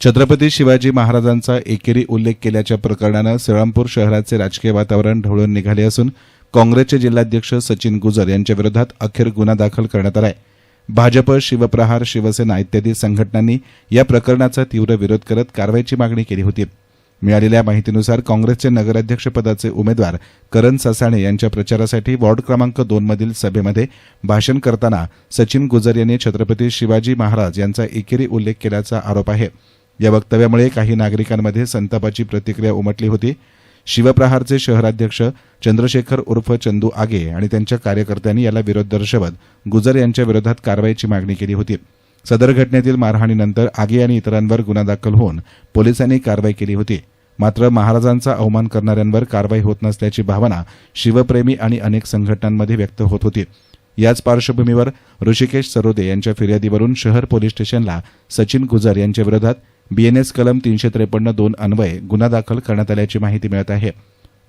छत्रपती शिवाजी महाराजांचा एकेरी उल्लेख केल्याच्या प्रकरणानं श्रीरामपूर शहराचे राजकीय वातावरण ढवळून निघाले असून काँग्रेसचे जिल्हाध्यक्ष सचिन गुजर यांच्याविरोधात अखेर गुन्हा दाखल करण्यात आलाय. भाजप शिवप्रहार शिवसेना इत्यादी संघटनांनी या प्रकरणाचा तीव्र विरोध करत कारवाईची मागणी केली होती. मिळालेल्या माहितीनुसार काँग्रेसचे नगराध्यक्षपदाचे उमेदवार करण ससाणे यांच्या प्रचारासाठी वॉर्ड क्रमांक दोनमधील सभेमध्ये भाषण करताना सचिन गुजर यांनी छत्रपती शिवाजी महाराज यांचा एकेरी उल्लेख केल्याचा आरोप आहे. या वक्तव्यामुळे काही नागरिकांमध्ये संतापाची प्रतिक्रिया उमटली होती. शिवप्रहारचे शहराध्यक्ष चंद्रशेखर उर्फ चंदू आगे आणि त्यांच्या कार्यकर्त्यांनी याला विरोध दर्शवत गुजर यांच्या विरोधात कारवाईची मागणी केली होती. सदर घटनेतील मारहाणीनंतर आगे आणि इतरांवर गुन्हा दाखल होऊन पोलिसांनी कारवाई केली होती. मात्र महाराजांचा अवमान करणाऱ्यांवर कारवाई होत नसल्याची भावना शिवप्रेमी आणि अनेक संघटनांमध्ये व्यक्त होत होती. याच पार्श्वभूमीवर ऋषिकेश सरोदे यांच्या फिर्यादीवरून शहर पोलीस स्टेशनला सचिन गुजर यांच्या विरोधात बीएनएस कलम तीनशे त्रेपन्न दोन अन्वये गुन्हा दाखल करण्यात आल्याची माहिती मिळत आहे.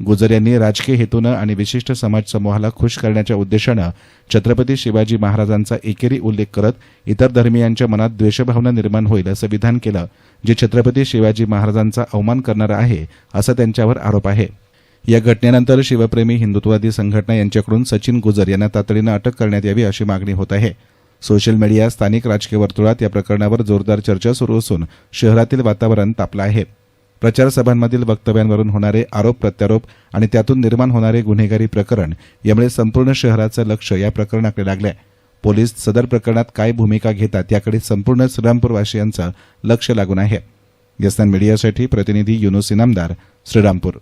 गुजर यांनी राजकीय हेतूनं आणि विशिष्ट समाज समूहाला खुश करण्याच्या उद्देशानं छत्रपती शिवाजी महाराजांचा एकेरी उल्लेख करत इतर धर्मियांच्या मनात द्वेषभावना निर्माण होईल असं विधान केलं जे छत्रपती शिवाजी महाराजांचा अवमान करणारं आहे असा त्यांच्यावर आरोप आहे. या घटनेनंतर शिवप्रेमी हिंदुत्ववादी संघटना यांच्याकडून सचिन गुजर यांना तातडीनं अटक करण्यात यावी अशी मागणी होत आहे. सोशल मीडिया स्थानिक राजकीय वर्तुळात या प्रकरणावर जोरदार चर्चा सुरू असून शहरातील वातावरण तापलं आहे. प्रचारसभांमधील वक्तव्यांवरून होणारे आरोप प्रत्यारोप आणि त्यातून निर्माण होणारे गुन्हेगारी प्रकरण यामुळे संपूर्ण शहराचं लक्ष या प्रकरणाकडे लागलंय. पोलीस सदर प्रकरणात काय भूमिका घेतात याकडे संपूर्ण श्रीरामपूरवासियांचं लक्ष लागून आहे. यस्तान मीडियासाठी प्रतिनिधी युनुस इनामदार श्रीरामपूर.